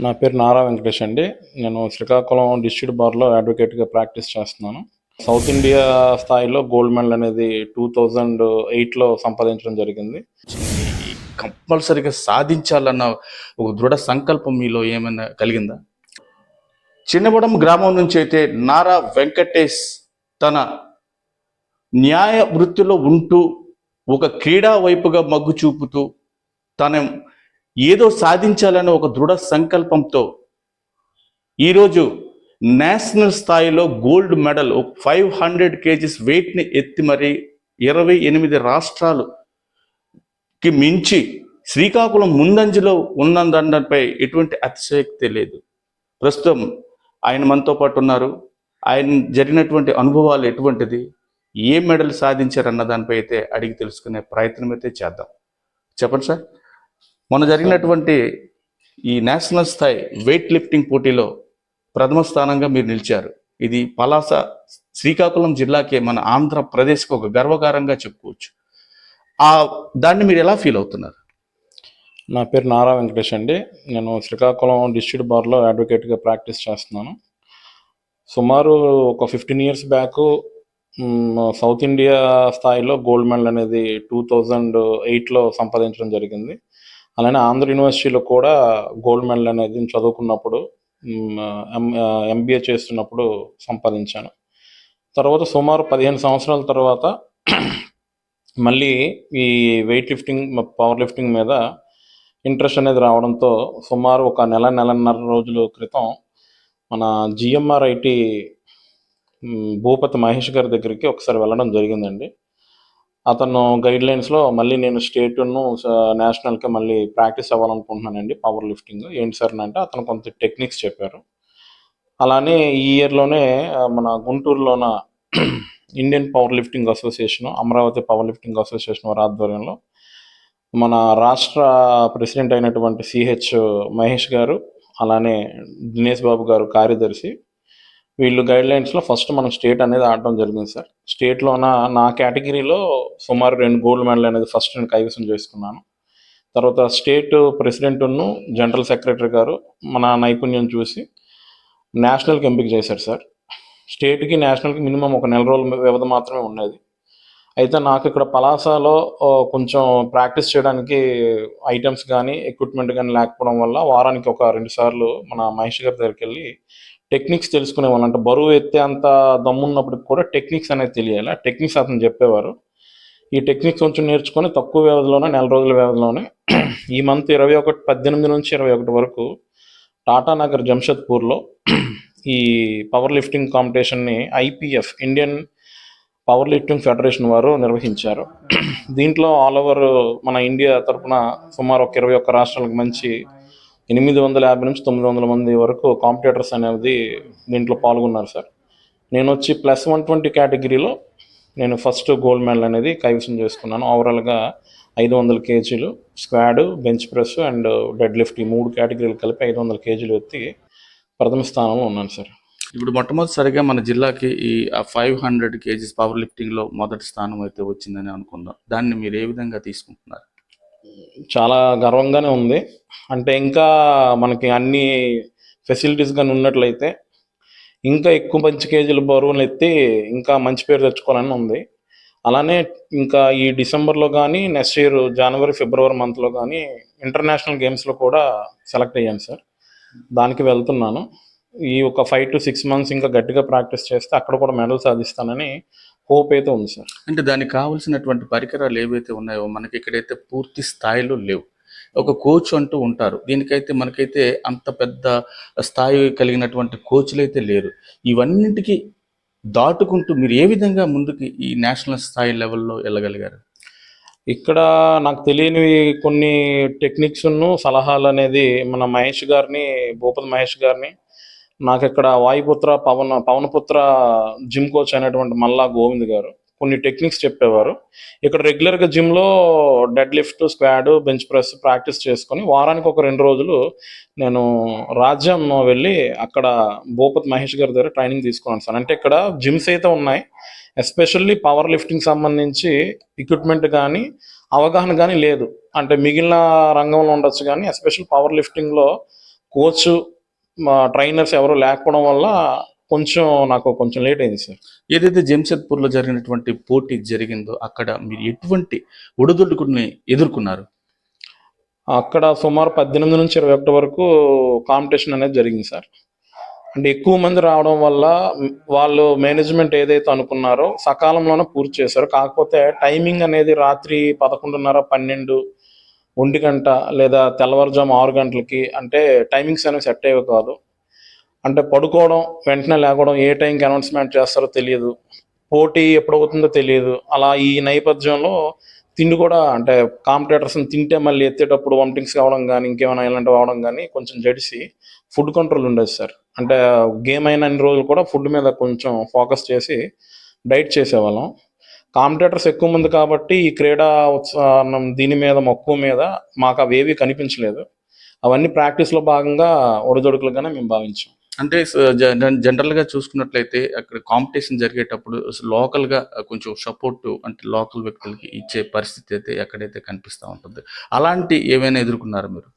నా పేరు నారా వెంకటేష్ అండి. నేను శ్రీకాకుళం డిస్ట్రిక్ట్ బార్లో అడ్వకేట్గా ప్రాక్టీస్ చేస్తున్నాను. సౌత్ ఇండియా స్థాయిలో గోల్డ్ మెడల్ అనేది టూ థౌజండ్ ఎయిట్లో సంపాదించడం జరిగింది. కంపల్సరీగా సాధించాలన్న ఒక దృఢ సంకల్పం మీలో ఏమైనా కలిగిందా? చిన్నబడం గ్రామం నుంచి అయితే నారా వెంకటేష్ తన న్యాయ వృత్తిలో ఉంటూ ఒక క్రీడా వైపుగా మగ్గు చూపుతూ తన ఏదో సాధించాలనే ఒక దృఢ సంకల్పంతో ఈరోజు నేషనల్ స్థాయిలో gold medal five hundred KGs వెయిట్ని ఎత్తి మరి ఇరవై ఎనిమిది రాష్ట్రాలుకి మించి శ్రీకాకుళం ముందంజలో ఉన్నదండపై ఎటువంటి అతిశయక్తి లేదు. ప్రస్తుతం ఆయన మనతో పాటు ఉన్నారు. ఆయన జరిగినటువంటి అనుభవాలు ఎటువంటిది? ఏ మెడల్ సాధించారన్న దానిపై అయితే అడిగి తెలుసుకునే ప్రయత్నం అయితే చేద్దాం. చెప్పండి సార్. మొన్న జరిగినటువంటి ఈ నేషనల్ స్థాయి వెయిట్ లిఫ్టింగ్ పోటీలో ప్రథమ స్థానంగా మీరు నిలిచారు. ఇది పలాస శ్రీకాకుళం జిల్లాకే మన ఆంధ్రప్రదేశ్కి ఒక గర్వకారంగా చెప్పుకోవచ్చు. ఆ దాన్ని మీరు ఎలా ఫీల్ అవుతున్నారు? నా పేరు నారా వెంకటేష్ అండి. నేను శ్రీకాకుళం డిస్ట్రిక్ట్ బార్లో అడ్వకేట్గా ప్రాక్టీస్ చేస్తున్నాను. సుమారు ఒక fifteen years back south India స్థాయిలో గోల్డ్ మెడల్ అనేది టూ థౌజండ్ ఎయిట్లో సంపాదించడం జరిగింది. అలానే ఆంధ్ర యూనివర్సిటీలో కూడా గోల్డ్ మెడల్ అనేది చదువుకున్నప్పుడు ఎంబీఏ చేస్తున్నప్పుడు సంపాదించాను. తర్వాత సుమారు పదిహేను సంవత్సరాల తర్వాత మళ్ళీ ఈ వెయిట్ లిఫ్టింగ్ పవర్ లిఫ్టింగ్ మీద ఇంట్రెస్ట్ అనేది రావడంతో సుమారు ఒక నెల నెలన్నర రోజుల క్రితం మన జిఎంఆర్ఐటి భూపతి మహేష్ గారి దగ్గరికి ఒకసారి వెళ్ళడం జరిగిందండి. అతను గైడ్ లైన్స్లో మళ్ళీ నేను స్టేట్ను నేషనల్కి మళ్ళీ ప్రాక్టీస్ అవ్వాలనుకుంటున్నానండి పవర్ లిఫ్టింగ్ ఏంటి సార్ అంటే అతను కొంత టెక్నిక్స్ చెప్పారు. అలానే ఈ ఇయర్లోనే మన గుంటూరులోన Indian power lifting association Amaravati power lifting association వారి ఆధ్వర్యంలో మన రాష్ట్ర ప్రెసిడెంట్ అయినటువంటి సిహెచ్ మహేష్ గారు అలానే దినేష్ బాబు గారు కార్యదర్శి వీళ్ళు గైడ్లైన్స్లో ఫస్ట్ మనం స్టేట్ అనేది ఆడటం జరిగింది సార్. స్టేట్లోన నా కేటగిరీలో సుమారు రెండు గోల్డ్ మెడల్ అనేది ఫస్ట్ నేను కైవసం చేసుకున్నాను. తర్వాత స్టేట్ ప్రెసిడెంట్ను జనరల్ సెక్రటరీ గారు మన నైపుణ్యం చూసి నేషనల్కి ఎంపిక చేశారు సార్. స్టేట్కి నేషనల్కి మినిమం ఒక నెల రోజుల వ్యవధి మాత్రమే ఉండేది. అయితే నాకు ఇక్కడ పలాసలో కొంచెం ప్రాక్టీస్ చేయడానికి ఐటమ్స్ కానీ ఎక్విప్మెంట్ కానీ లేకపోవడం వల్ల వారానికి ఒక రెండు సార్లు మన మహేష్ గారి దగ్గరికి వెళ్ళి టెక్నిక్స్ తెలుసుకునే వాళ్ళు. అంటే బరువు ఎత్తే అంత దమ్మున్నప్పటికి కూడా టెక్నిక్స్ అనేది తెలియాలి. ఆ టెక్నిక్స్ అతను చెప్పేవారు. ఈ టెక్నిక్స్ కొంచెం నేర్చుకొని తక్కువ వ్యవధిలోనే నెల రోజుల వ్యవధిలోనే ఈ మంత్ ఇరవై ఒకటి పద్దెనిమిది నుంచి ఇరవై ఒకటి వరకు టాటా నగర్ జంషెద్పూర్లో ఈ power lifting కాంపిటీషన్ని IPF Indian power lifting federation వారు నిర్వహించారు. దీంట్లో ఆల్ ఓవర్ మన ఇండియా తరపున సుమారు ఒక ఇరవై ఒక్క రాష్ట్రాలకు మంచి ఎనిమిది వందల యాభై నుంచి తొమ్మిది వందల మంది వరకు కాంపిటేటర్స్ అనేది దీంట్లో పాల్గొన్నారు సార్. నేను వచ్చి ప్లస్ వన్ ట్వంటీ కేటగిరీలో నేను ఫస్ట్ గోల్డ్ మెడల్ అనేది కైవసం చేసుకున్నాను. ఓవరాల్గా ఐదు వందల కేజీలు squat bench press and dead lift ఈ మూడు కేటగిరీలు కలిపి ఐదు వందల కేజీలు ఎత్తి ప్రథమ స్థానంలో ఉన్నాను సార్. ఇప్పుడు మొట్టమొదటిసారిగా మన జిల్లాకి ఈ ఫైవ్ హండ్రెడ్ కేజీస్ పవర్ లిఫ్టింగ్లో మొదటి స్థానం అయితే వచ్చిందని అనుకుందాం. దాన్ని మీరు ఏ విధంగా తీసుకుంటున్నారు? చాలా గర్వంగానే ఉంది. అంటే ఇంకా మనకి అన్ని ఫెసిలిటీస్ కానీ ఉన్నట్లయితే ఇంకా ఎక్కువ మంచి కేజీలు బరువులు ఎత్తి ఇంకా మంచి పేరు తెచ్చుకోవాలని ఉంది. అలానే ఇంకా ఈ డిసెంబర్లో కానీ నెక్స్ట్ ఇయర్ జనవరి ఫిబ్రవరి మంత్లో కానీ ఇంటర్నేషనల్ గేమ్స్లో కూడా సెలెక్ట్ అయ్యాను సార్. దానికి వెళ్తున్నాను. ఈ ఒక ఫైవ్ టు సిక్స్ మంత్స్ ఇంకా గట్టిగా ప్రాక్టీస్ చేస్తే అక్కడ కూడా మెడల్ సాధిస్తానని హోప్ అయితే ఉంది సార్. అంటే దానికి కావలసినటువంటి పరికరాలు ఏవైతే ఉన్నాయో మనకి ఇక్కడైతే పూర్తి స్థాయిలో లేవు. ఒక కోచ్ అంటూ ఉంటారు. దీనికైతే మనకైతే అంత పెద్ద స్థాయి కలిగినటువంటి కోచ్లు అయితే లేరు. ఇవన్నింటికి దాటుకుంటూ మీరు ఏ విధంగా ముందుకి ఈ నేషనల్ స్థాయి లెవెల్లో వెళ్ళగలిగారు? ఇక్కడ నాకు తెలియనివి కొన్ని టెక్నిక్స్ను సలహాలు అనేది మన మహేష్ గారిని భూపతి మహేష్ గారిని నాకు ఇక్కడ వాయుపుత్ర పవన్ పవనపుత్ర జిమ్ కోచ్ అయినటువంటి మల్లా గోవింద్ గారు కొన్ని టెక్నిక్స్ చెప్పేవారు. ఇక్కడ రెగ్యులర్గా జిమ్లో dead lift squat bench press practice చేసుకొని వారానికి ఒక రెండు రోజులు నేను రాజ్యం వెళ్ళి అక్కడ భూపతి మహేష్ గారి దగ్గర ట్రైనింగ్ తీసుకున్నాను సార్. అంటే ఇక్కడ జిమ్స్ అయితే ఉన్నాయి ఎస్పెషల్లీ పవర్ లిఫ్టింగ్ సంబంధించి ఎక్విప్మెంట్ కానీ అవగాహన కానీ లేదు. అంటే మిగిలిన రంగంలో ఉండొచ్చు కానీ ఎస్పెషల్ పవర్ లిఫ్టింగ్లో కోచ్ మా ట్రైనర్స్ ఎవరు లేకపోవడం వల్ల కొంచెం నాకు కొంచెం లేట్ అయింది సార్. ఏదైతే జంషెద్పూర్లో జరిగినటువంటి పోటీ జరిగిందో అక్కడ మీరు ఎటువంటి ఒడిదుడుకుని ఎదుర్కొన్నారు? అక్కడ సుమారు పద్దెనిమిది నుంచి ఇరవై ఒకటి వరకు కాంపిటీషన్ అనేది జరిగింది సార్. అంటే ఎక్కువ మంది రావడం వల్ల వాళ్ళు మేనేజ్మెంట్ ఏదైతే అనుకున్నారో సకాలంలోనే పూర్తి చేశారు. కాకపోతే టైమింగ్ అనేది రాత్రి పదకొండున్నర పన్నెండు ఒంటి గంట లేదా తెల్లవారుజాము ఆరు గంటలకి అంటే టైమింగ్స్ అనేవి సెట్ అయ్యేవి కాదు. అంటే పడుకోవడం వెంటనే లేకపోవడం ఏ టైంకి అనౌన్స్మెంట్ చేస్తారో తెలియదు. పోటీ ఎప్పుడు అవుతుందో తెలియదు. అలా ఈ నేపథ్యంలో తిండి కూడా అంటే కాంపిటేటర్స్ని తింటే మళ్ళీ ఎత్తేటప్పుడు వామిటింగ్స్ కావడం కానీ ఇంకేమైనా ఇలాంటివి అవడం కానీ కొంచెం జడిసి ఫుడ్ కంట్రోల్ ఉండేది సార్. అంటే గేమ్ అయిన అన్ని రోజులు కూడా ఫుడ్ మీద కొంచెం ఫోకస్ చేసి డైట్ చేసేవాళ్ళం. కాంపిటేటర్స్ ఎక్కువ మంది కాబట్టి ఈ క్రీడా ఉత్సాహం దీని మీద మక్కువ మీద మాకు అవేవి కనిపించలేదు. అవన్నీ ప్రాక్టీస్లో భాగంగా ఒడిదొడుకులుగానే మేము భావించాం. అంటే జనరల్గా చూసుకున్నట్లయితే అక్కడ కాంపిటీషన్ జరిగేటప్పుడు లోకల్గా కొంచెం సపోర్ట్ అంటే లోకల్ వ్యక్తులకి ఇచ్చే పరిస్థితి అయితే ఎక్కడైతే కనిపిస్తూ ఉంటుంది. అలాంటి ఏమైనా ఎదుర్కొన్నారు మీరు?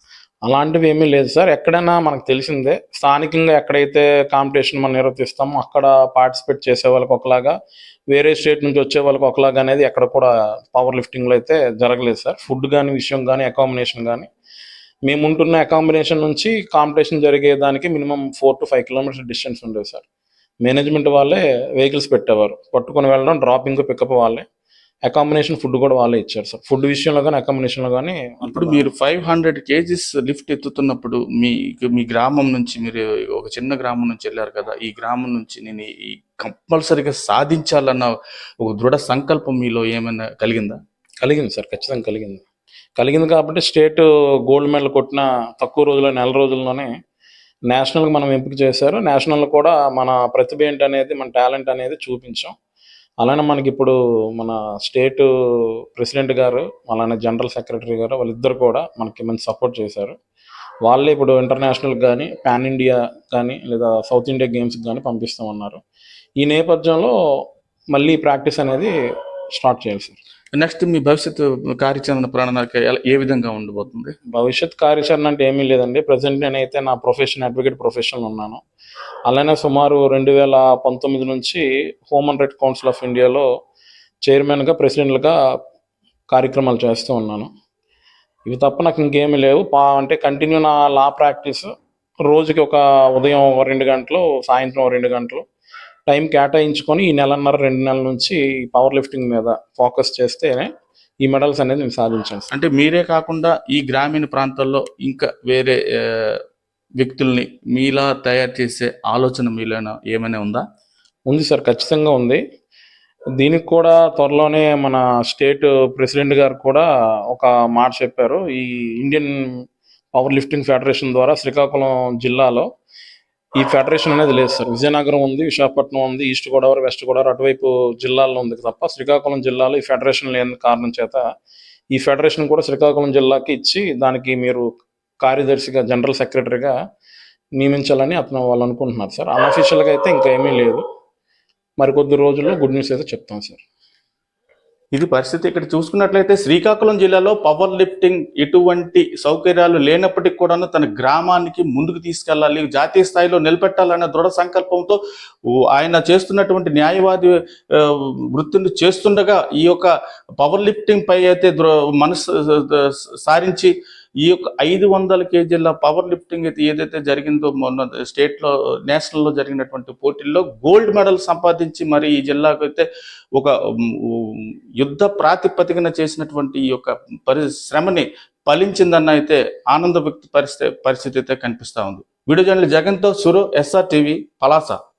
అలాంటివి ఏమీ లేదు సార్. ఎక్కడైనా మనకు తెలిసిందే. స్థానికంగా ఎక్కడైతే కాంపిటీషన్ మనం నిర్వర్తిస్తామో అక్కడ పార్టిసిపేట్ చేసే వాళ్ళకి ఒకలాగా వేరే స్టేట్ నుంచి వచ్చే వాళ్ళకి ఒకలాగా అనేది ఎక్కడ కూడా పవర్ లిఫ్టింగ్లో అయితే జరగలేదు సార్. ఫుడ్ కానీ విషయం కానీ అకామిడేషన్ కానీ మేము ఉంటున్న అకామిడేషన్ నుంచి competition జరిగేదానికి minimum four to five kilometres distance ఉండేది సార్. మేనేజ్మెంట్ వాళ్ళే వెహికల్స్ పెట్టేవారు. పట్టుకొని వెళ్ళడం డ్రాపింగ్ పికప్ వాళ్ళే. అకామిడేషన్ ఫుడ్ కూడా వాళ్ళే ఇచ్చారు సార్ ఫుడ్ విషయంలో కానీ అకామిడేషన్లో కానీ ఇప్పుడు మీరు ఫైవ్ హండ్రెడ్ కేజీస్ లిఫ్ట్ ఎత్తుతున్నప్పుడు మీ మీ గ్రామం నుంచి మీరు ఒక చిన్న గ్రామం నుంచి వెళ్ళారు కదా ఈ గ్రామం నుంచి నేను ఈ కంపల్సరిగా సాధించాలన్న ఒక దృఢ సంకల్పం మీలో ఏమైనా కలిగిందా? కలిగింది సార్ ఖచ్చితంగా కలిగింది. కలిగింది కాబట్టి స్టేట్ గోల్డ్ మెడల్ కొట్టిన తక్కువ రోజుల్లో నెల రోజుల్లోనే నేషనల్కి మనం ఎంపిక చేశారు. నేషనల్ కూడా మన ప్రతిభ ఏంటి అనేది మన టాలెంట్ అనేది చూపించాం. అలానే మనకి ఇప్పుడు మన స్టేట్ ప్రెసిడెంట్ గారు అలానే జనరల్ సెక్రటరీ గారు వాళ్ళిద్దరు కూడా మనకి మంచి సపోర్ట్ చేశారు. వాళ్ళే ఇప్పుడు ఇంటర్నేషనల్ కానీ పాన్ ఇండియా కానీ లేదా సౌత్ ఇండియా గేమ్స్కి కానీ పంపిస్తామన్నారు. ఈ నేపథ్యంలో మళ్ళీ ప్రాక్టీస్ అనేది స్టార్ట్ చేయాలి సార్. నెక్స్ట్ మీ భవిష్యత్తు కార్యాచరణ ప్రణాళిక ఏ విధంగా ఉండబోతుంది? భవిష్యత్ కార్యాచరణ అంటే ఏమీ లేదండి. ప్రజెంట్ నేనైతే నా ప్రొఫెషన్ అడ్వకేట్ ప్రొఫెషన్లో ఉన్నాను. అలానే సుమారు రెండు వేల పంతొమ్మిది నుంచి హ్యూమన్ రైట్ కౌన్సిల్ ఆఫ్ ఇండియాలో చైర్మన్గా ప్రెసిడెంట్గా కార్యక్రమాలు చేస్తూ ఉన్నాను. ఇవి తప్ప నాకు ఇంకేమీ లేవు. పా అంటే కంటిన్యూ నా లా ప్రాక్టీస్ రోజుకి ఒక ఉదయం ఒక రెండు గంటలు సాయంత్రం ఒక రెండు గంటలు. టైం కేటాయించుకొని ఈ నెలన్నర రెండు నెలల నుంచి పవర్ లిఫ్టింగ్ మీద ఫోకస్ చేస్తేనే ఈ మెడల్స్ అనేది సాధించాను సార్. అంటే మీరే కాకుండా ఈ గ్రామీణ ప్రాంతాల్లో ఇంకా వేరే వ్యక్తుల్ని మీలా తయారు చేసే ఆలోచన మీలో ఏమైనా ఉందా? ఉంది సార్ ఖచ్చితంగా ఉంది. దీనికి కూడా త్వరలోనే మన స్టేట్ ప్రెసిడెంట్ గారు కూడా ఒక మాట చెప్పారు. ఈ ఇండియన్ పవర్ లిఫ్టింగ్ ఫెడరేషన్ ద్వారా శ్రీకాకుళం జిల్లాలో ఈ ఫెడరేషన్ అనేది లేదు సార్. విజయనగరం ఉంది విశాఖపట్నం ఉంది ఈస్ట్ గోదావరి వెస్ట్ గోదావరి అటువైపు జిల్లాల్లో ఉంది తప్ప శ్రీకాకుళం జిల్లాలో ఈ ఫెడరేషన్ లేని కారణం చేత ఈ ఫెడరేషన్ కూడా శ్రీకాకుళం జిల్లాకి ఇచ్చి దానికి మీరు కార్యదర్శిగా జనరల్ సెక్రటరీగా నియమించాలని అతను వాళ్ళు అనుకుంటున్నారు సార్. అన్అఫీషియల్గా అయితే ఇంకా ఏమీ లేదు. మరి కొద్ది రోజుల్లో గుడ్ న్యూస్ అయితే చెప్తాం సార్. ఇది పరిస్థితి ఇక్కడ చూసుకున్నట్లయితే శ్రీకాకుళం జిల్లాలో పవర్ లిఫ్టింగ్ ఎటువంటి సౌకర్యాలు లేనప్పటికీ కూడాను తన గ్రామానికి ముందుకు తీసుకెళ్ళాలి జాతీయ స్థాయిలో నిలబెట్టాలనే దృఢ సంకల్పంతో ఆయన చేస్తున్నటువంటి న్యాయవాది వృత్తిని చేస్తుండగా ఈ యొక్క పవర్ లిఫ్టింగ్ పై అయితే దృ- మనసు సారించి ఈ యొక్క ఐదు వందల కేజీల పవర్ లిఫ్టింగ్ అయితే ఏదైతే జరిగిందో మొన్న స్టేట్లో నేషనల్లో జరిగినటువంటి పోటీల్లో గోల్డ్ మెడల్ సంపాదించి మరి ఈ జిల్లాకు అయితే ఒక యుద్ధ ప్రాతిపదికన చేసినటువంటి ఈ యొక్క పరిశ్రమని ఫలించిందన్న అయితే ఆనంద వ్యక్తి పరిస్థితి పరిస్థితి అయితే కనిపిస్తూ ఉంది. వీడియో జగన్తో సురు ఎస్ఆర్ టీవీ పలాస.